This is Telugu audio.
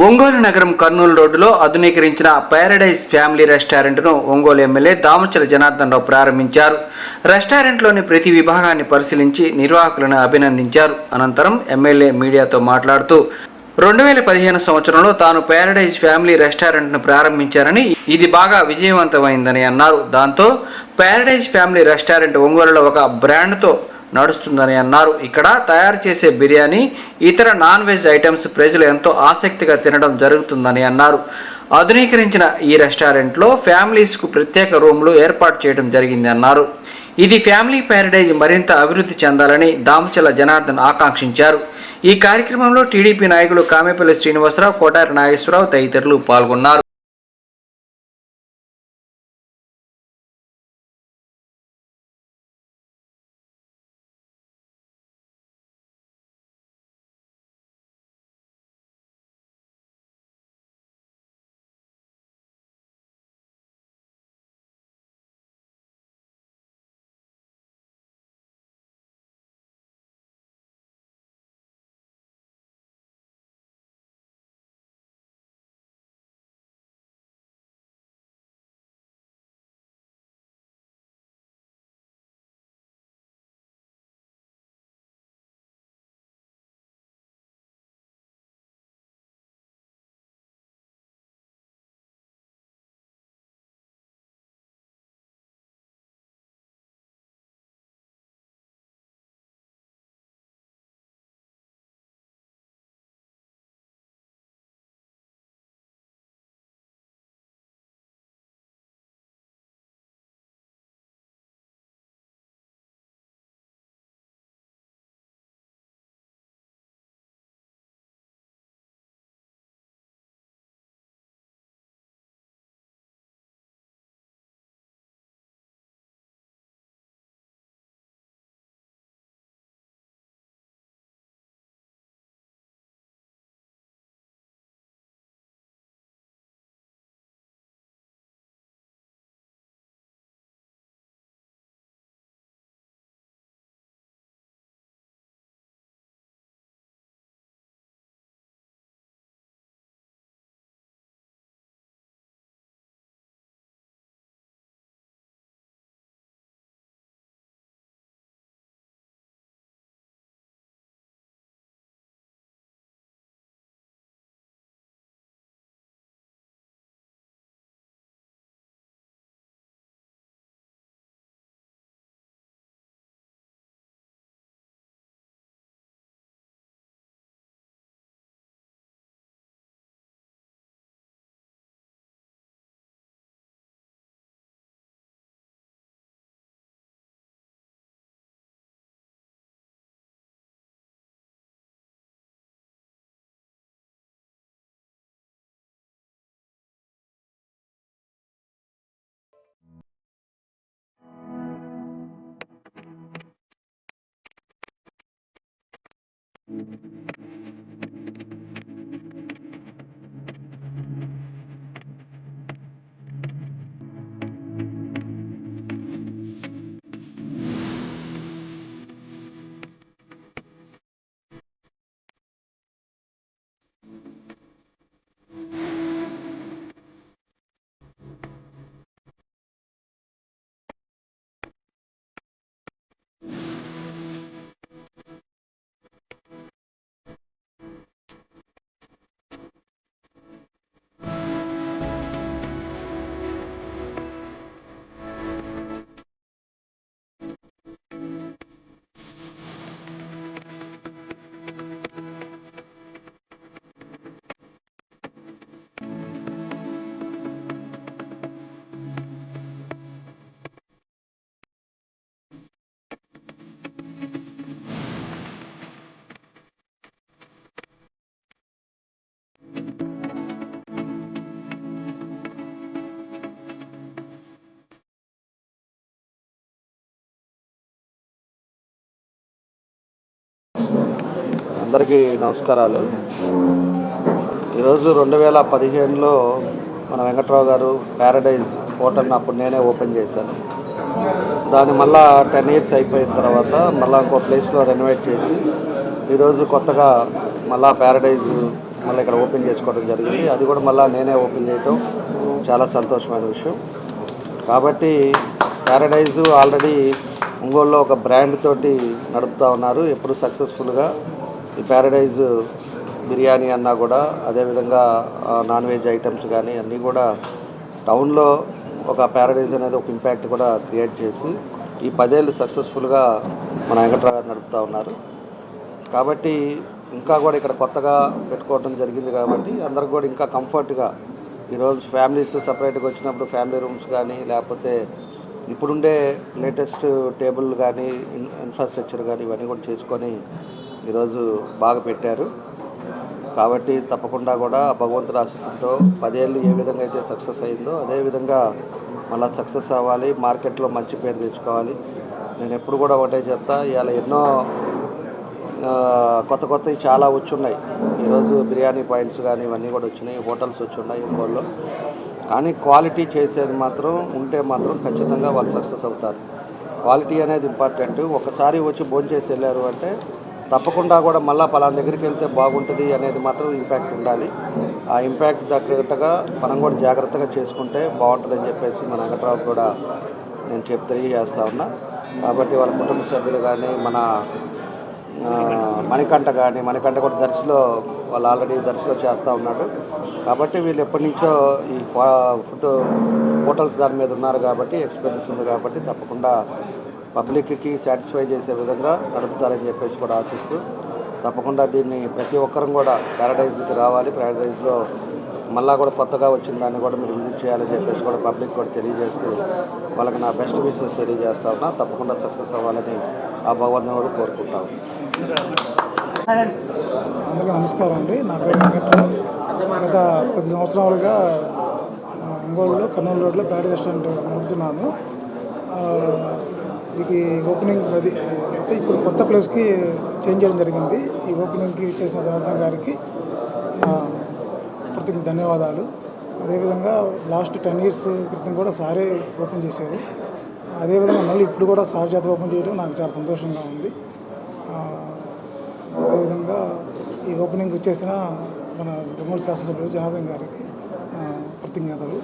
ఒంగోలు నగరం కర్నూలు రోడ్డులో ఆధునీకరించిన ప్యారడైజ్ ఫ్యామిలీ రెస్టారెంట్ను ఒంగోలు ఎమ్మెల్యే దామచల జనార్దన్ రావు ప్రారంభించారు. రెస్టారెంట్లోని ప్రతి విభాగాన్ని పరిశీలించి నిర్వాహకులను అభినందించారు. అనంతరం ఎమ్మెల్యే మీడియాతో మాట్లాడుతూ రెండు వేల పదిహేను సంవత్సరంలో తాను ప్యారడైజ్ ఫ్యామిలీ రెస్టారెంట్ను ప్రారంభించారని ఇది బాగా విజయవంతమైందని అన్నారు. దాంతో ప్యారడైజ్ ఫ్యామిలీ రెస్టారెంట్ ఒంగోలులో ఒక బ్రాండ్తో నడుస్తుందని అన్నారు. ఇక్కడ తయారు చేసే బిర్యానీ ఇతర నాన్ వెజ్ ఐటమ్స్ ప్రజలు ఎంతో ఆసక్తిగా తినడం జరుగుతుందని అన్నారు. ఆధునీకరించిన ఈ రెస్టారెంట్లో ఫ్యామిలీస్కు ప్రత్యేక రూమ్లు ఏర్పాటు చేయడం జరిగింది అన్నారు. ఇది ఫ్యామిలీ ప్యారడైజ్ మరింత అభివృద్ధి చెందాలని దామచల జనార్దన్ ఆకాంక్షించారు. ఈ కార్యక్రమంలో టీడీపీ నాయకులు కామెపల్లి శ్రీనివాసరావు కోటారి నాగేశ్వరరావు తదితరులు పాల్గొన్నారు. అందరికీ నమస్కారాలు. ఈరోజు రెండు వేల పదిహేనులో మన వెంకట్రావు గారు ప్యారడైజ్ హోటల్ని అప్పుడు నేనే ఓపెన్ చేశాను. దాన్ని మళ్ళా టెన్ ఇయర్స్ అయిపోయిన తర్వాత మళ్ళీ ఇంకో ప్లేస్లో రెనోవేట్ చేసి ఈరోజు కొత్తగా మళ్ళా ప్యారడైజ్ మళ్ళీ ఇక్కడ ఓపెన్ చేసుకోవడం జరిగింది. అది కూడా మళ్ళీ నేనే ఓపెన్ చేయటం చాలా సంతోషమైన విషయం. కాబట్టి ప్యారడైజు ఆల్రెడీ ఒంగోలులో ఒక బ్రాండ్ తోటి నడుపుతూ ఉన్నారు. ఎప్పుడు సక్సెస్ఫుల్గా ఈ ప్యారడైజ్ బిర్యానీ అన్నా కూడా అదేవిధంగా నాన్ వెజ్ ఐటమ్స్ కానీ అన్నీ కూడా టౌన్లో ఒక ప్యారడైజ్ అనేది ఒక ఇంపాక్ట్ కూడా క్రియేట్ చేసి ఈ పదేళ్ళు సక్సెస్ఫుల్గా మన వెంకట్రావు గారు నడుపుతూ ఉన్నారు. కాబట్టి ఇంకా కూడా ఇక్కడ కొత్తగా పెట్టుకోవడం జరిగింది కాబట్టి అందరికి కూడా ఇంకా కంఫర్ట్గా ఈరోజు ఫ్యామిలీస్ సపరేట్గా వచ్చినప్పుడు ఫ్యామిలీ రూమ్స్ కానీ లేకపోతే ఇప్పుడుండే లేటెస్ట్ టేబుల్ కానీ ఇన్ ఇన్ఫ్రాస్ట్రక్చర్ కానీ ఇవన్నీ కూడా చేసుకొని ఈరోజు బాగా పెట్టారు. కాబట్టి తప్పకుండా కూడా ఆ భగవంతుడి పదేళ్ళు ఏ విధంగా అయితే సక్సెస్ అయిందో అదే విధంగా మళ్ళీ సక్సెస్ అవ్వాలి మార్కెట్లో మంచి పేరు తెచ్చుకోవాలి. నేను ఎప్పుడు కూడా ఒకటే చెప్తా ఇవాళ ఎన్నో కొత్త కొత్తవి చాలా వచ్చున్నాయి. ఈరోజు బిర్యానీ పాయింట్స్ కానీ ఇవన్నీ కూడా వచ్చినాయి హోటల్స్ వచ్చున్నాయి ఇంకోళ్ళు. కానీ క్వాలిటీ చేసేది మాత్రం ఉంటే మాత్రం ఖచ్చితంగా వాళ్ళు సక్సెస్ అవుతారు. క్వాలిటీ అనేది ఇంపార్టెంట్. ఒకసారి వచ్చి భోంచేసి వెళ్ళారు అంటే తప్పకుండా కూడా మళ్ళీ పలానా దగ్గరికి వెళ్తే బాగుంటుంది అనేది మాత్రం ఇంపాక్ట్ ఉండాలి. ఆ ఇంపాక్ట్ తగ్గట్టుగా మనం కూడా జాగ్రత్తగా చేసుకుంటే బాగుంటుందని చెప్పేసి మన వెంకట్రావు కూడా నేను చెప్పి తెలియజేస్తా ఉన్నా. కాబట్టి వాళ్ళ కుటుంబ సభ్యులు కానీ మన మణికంఠ కానీ మణికంఠ కూడా దర్శిలో వాళ్ళు ఆల్రెడీ దర్శిలో చేస్తూ ఉన్నాడు. కాబట్టి వీళ్ళు ఎప్పటి నుంచో ఈ ఫుడ్ హోటల్స్ దాని మీద ఉన్నారు కాబట్టి ఎక్స్పీరియన్స్ ఉంది కాబట్టి తప్పకుండా పబ్లిక్కి సాటిస్ఫై చేసే విధంగా నడుపుతారని చెప్పేసి కూడా ఆశిస్తూ తప్పకుండా దీన్ని ప్రతి ఒక్కరం కూడా ప్యారడైజ్కి రావాలి. ప్యారడైజ్లో మళ్ళా కూడా కొత్తగా వచ్చిన దాన్ని కూడా మీరు విజిట్ చేయాలని చెప్పేసి కూడా పబ్లిక్ కూడా తెలియజేస్తూ వాళ్ళకి నా బెస్ట్ విషెస్ తెలియజేస్తా ఉన్నా. తప్పకుండా సక్సెస్ అవ్వాలని ఆ భగవంతుని కూడా కోరుకుంటాము అందరికీ నమస్కారం అండి. నా పేరు గత పది సంవత్సరాలుగా ఒంగోలులో కర్నూలు రోడ్లో ప్యాడ్ రెస్టారెంట్ నడుపుతున్నాను. దీనికి ఓపెనింగ్ అది అయితే ఇప్పుడు కొత్త ప్లేస్కి చేంజ్ చేయడం జరిగింది. ఈ ఓపెనింగ్కి చేసిన జనార్దన్ గారికి నా ప్రతి ధన్యవాదాలు. అదేవిధంగా లాస్ట్ టెన్ ఇయర్స్ క్రితం కూడా సారే ఓపెన్ చేశారు. అదేవిధంగా మళ్ళీ ఇప్పుడు కూడా సార్ చేత ఓపెన్ చేయడం నాకు చాలా సంతోషంగా ఉంది. అదేవిధంగా ఈ ఓపెనింగ్ వచ్చేసిన మన ఒంగోలు శాసనసభ్యులు జనార్దన్ గారికి కృతజ్ఞతలు.